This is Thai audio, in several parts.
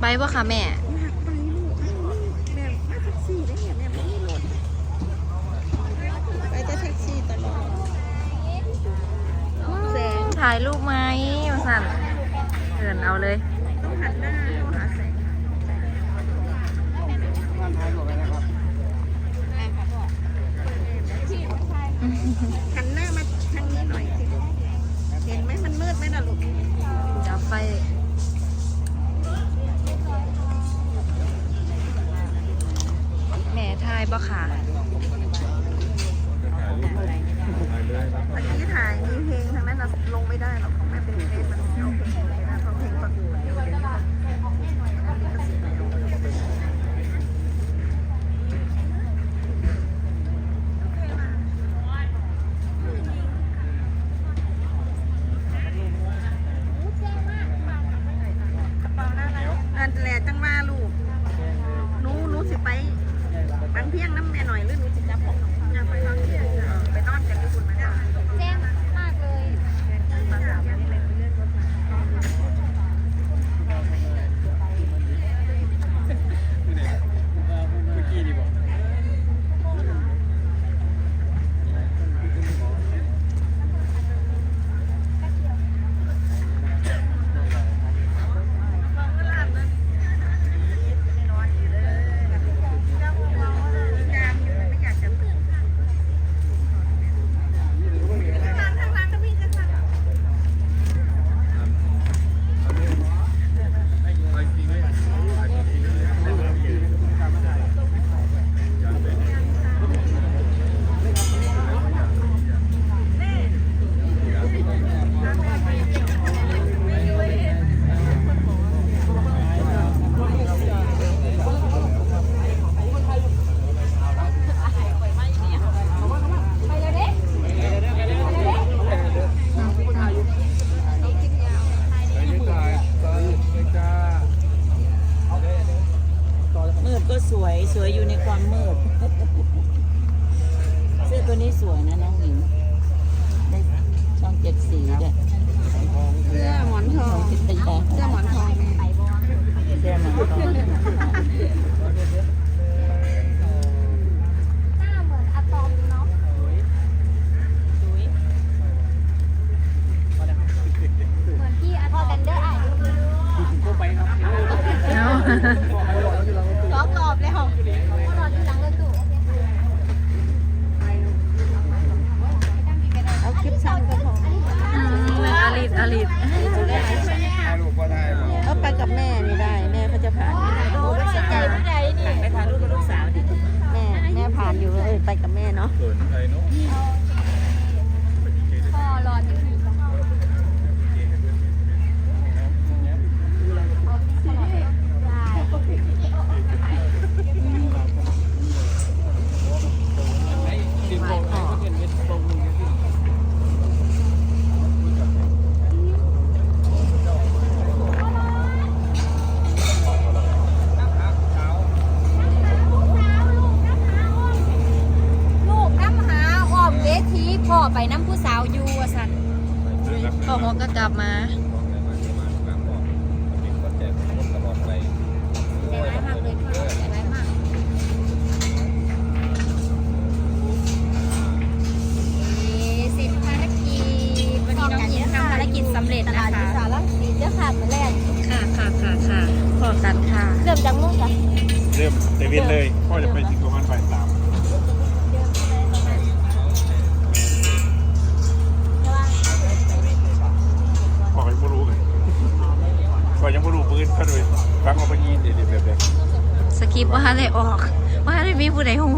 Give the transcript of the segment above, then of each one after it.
ไปปะคะแม่ไปลูแท็กซี่แต่รถ่อถ่ายรูปไหมมาสั่นเดินเอาเลย ลงไม่ได้หรอกของแม่เป็นเพลงมันเอาเพลงลงไม่ได้เพาเพลงประกวดเดี๋ยวนี้อันแหล่จังว่าลูกนูหนูสิไปบางเพียงน้ำแม่หน่อยหรือหนูสิจับของงานไปทางเสวยอยู่ในความมืด เสื้อตัวนี้สวยนะน้องหญิง ได้ช่องเจ็ดสีเนี่ย กลับมา ทันได้ออกว่าทันได้มีผู้ใดหู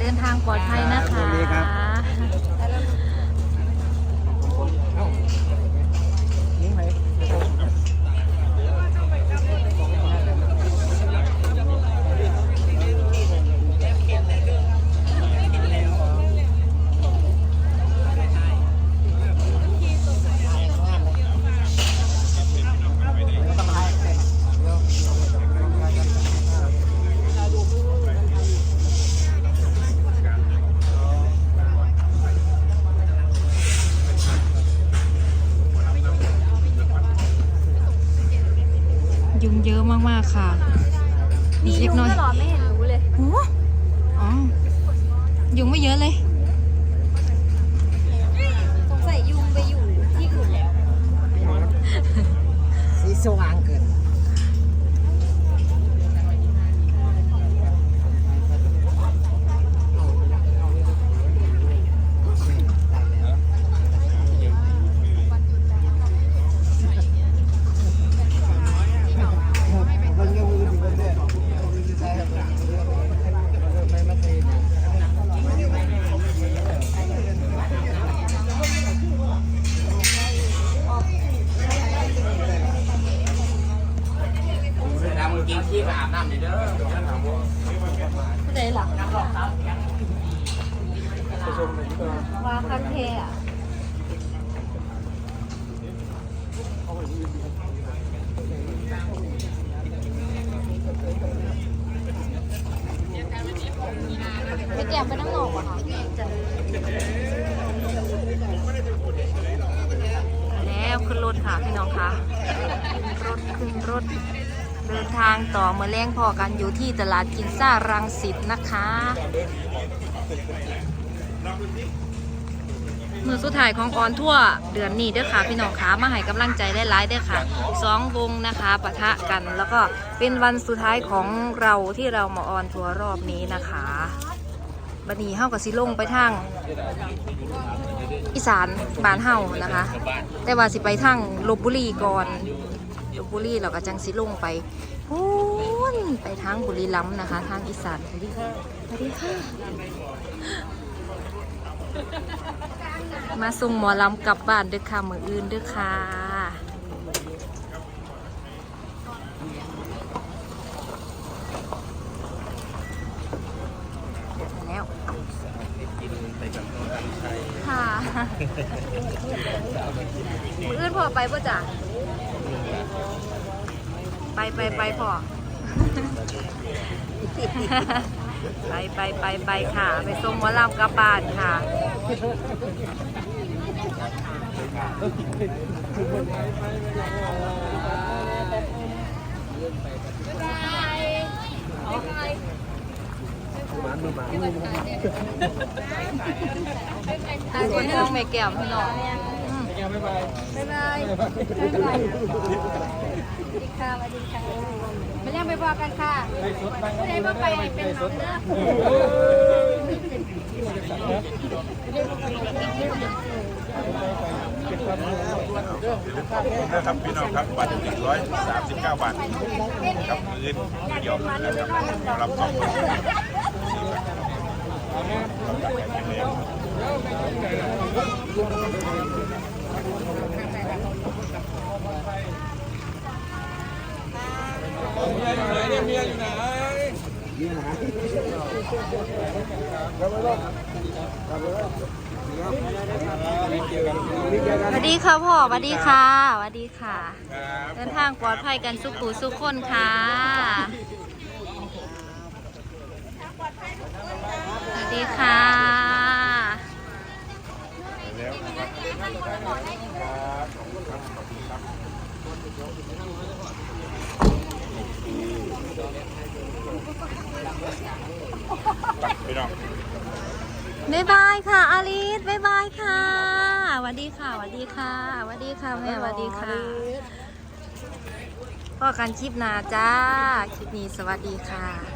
เดินทางปลอดภัยนะคะ เยอะมากๆค่ะมีอีกยุงหน่อยด้วยเหรอไม่เห็นรู้เลยโอ้อ๋อยุงไม่เยอะเลยสงสัยยุงไปอยู่ที่อื่นแล้ว สีสว่างเกิน ผู้ใดหลับว่าคันเทอะ ไปแกมไปน้ำหนองอะค่ะ แล้วขึ้นรถค่ะพี่น้องค่ะ รถขึ้นรถ เดินทางต่อเมื่อแรงพอกันอยู่ที่ตลาดกินซ่ารังสิตนะคะมือสุดท้ายของออนทั่วเดือนนี้เด้อค่ะ พี่น้องขามาให้กำลังใจได้หลายเด้อค่ะสองวงนะคะปะทะกัน แล้วก็เป็นวันสุดท้ายของเราที่เรามาออนทัวร์รอบนี้นะคะ บันนี้เฮากับสิลงไปทางอีสานบ้านเฮานะคะ แต่ว่าสิไปทางลบบุรีก่อนลบบุรีเราก็จังสิลงไปพูนไปทางบุรีรัมย์นะคะ ทางอีสานสวัสดีค่ะสวัสดีค่ะมาส่งหมอลำกลับบ้านเด้อค่ะมืออื่นเด้อค่ะมาแล้ว ค่ะ มืออื่นพอไปป่ะจ้ะไปไปไปพอ ไปไปไปไปค่ะ ไปส่งหมอลำกระบานค่ะ ตาคนท้องแม่แก้วพี่น้องอืมบ๊ายบายบ๊ายบายสวัสดีค่ะสวัสดีค่ะมาเรียกไปบอกกันค่ะผู้ใดมาไปเป็นน้องเด้อนะครับพี่น้องครับบัตรหนึ่งร้อยสามสิบเก้าบาทครับมือเดียวนะครับรับสองคน สวัสดีค่ะพ่อสวัสดีค่ะสวัสดีค่ะ เดินทางปลอดภัยกันสุขุสุขคนค่ะ วัสดีค่ะแล้วนะครับไปพี่น้องบ๊ายบายค่ะอาลิสบ๊ายบายค่ะสวัสดีค่ะสวัสดีค่ะสวัสดีค่ะแม่สวัสดีค่ะพ่อกันคลิปหนาจ้า คลิปนี้สวัสดีค่ะ